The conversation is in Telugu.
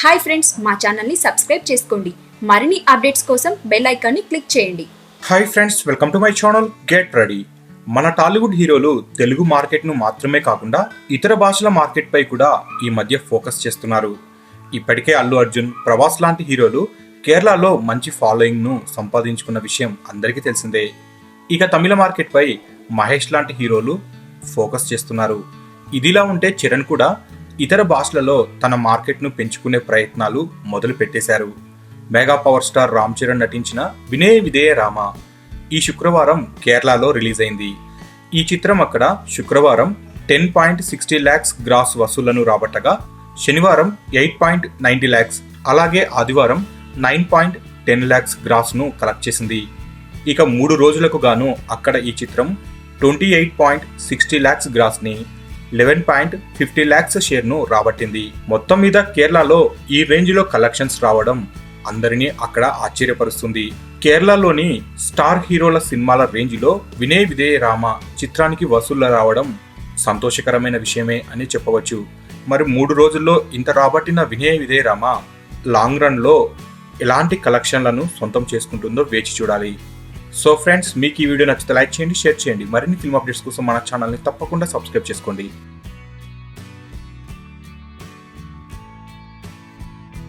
హాయ్ ఫ్రెండ్స్ మా ఛానల్ని సబ్స్క్రైబ్ చేసుకోండి. మరిన్ని అప్డేట్స్ కోసం బెల్ ఐకాన్ని క్లిక్ చేయండి. Hi friends welcome to my channel get ready మన టాలీవుడ్ హీరోలు తెలుగు మార్కెట్ను మాత్రమే కాకుండా ఇతర భాషల మార్కెట్పై కూడా ఈ మధ్య ఫోకస్ చేస్తున్నారు. ఇప్పటికే అల్లు అర్జున్ ప్రభాస్ లాంటి హీరోలు కేరళలో మంచి ఫాలోయింగ్ను సంపాదించుకున్న విషయం అందరికీ తెలిసిందే. ఇక తమిళ మార్కెట్పై మహేష్ లాంటి హీరోలు ఫోకస్ చేస్తున్నారు. ఇదిలా ఉంటే చరణ్ కూడా ఇతర భాషలలో తన మార్కెట్ను పెంచుకునే ప్రయత్నాలు మొదలు పెట్టేశారు mega power star Ram Charan నటించిన వినయ విధేయ రామ ఈ శుక్రవారం కేరళలో రిలీజ్ అయింది ఈ చిత్రం అక్కడ శుక్రవారం ten point sixty lakhs gross వసూళ్ళను రాబట్టగా శనివారం ఎయిట్ పాయింట్ నైంటీ ల్యాక్స్ అలాగే ఆదివారం నైన్ పాయింట్ టెన్ ల్యాక్స్ గ్రాస్ను కలెక్ట్ చేసింది. ఇక మూడు రోజులకు గాను అక్కడ ఈ చిత్రం twenty eight point sixty lakhs గ్రాస్ని eleven point fifty lakhs షేర్ను రాబట్టింది. మొత్తం మీద కేరళలో ఈ రేంజ్లో కలెక్షన్స్ రావడం అందరినీ అక్కడ ఆశ్చర్యపరుస్తుంది. కేరళలోని స్టార్ హీరోల సినిమాల రేంజ్లో వినయ్ విధేయ రామ చిత్రానికి వసూళ్ళు రావడం సంతోషకరమైన విషయమే అని చెప్పవచ్చు. మరి మూడు రోజుల్లో ఇంత రాబట్టిన వినయ్ విధేయ రామ లాంగ్ రన్లో ఎలాంటి కలెక్షన్లను సొంతం చేసుకుంటుందో వేచి చూడాలి. సో ఫ్రెండ్స్ మీకు ఈ వీడియో నచ్చితే లైక్ చేయండి షేర్ చేయండి. మరిన్ని ఫిల్మ్ అప్డేట్స్ కోసం మన ఛానల్ని తప్పకుండా సబ్స్క్రైబ్ చేసుకోండి.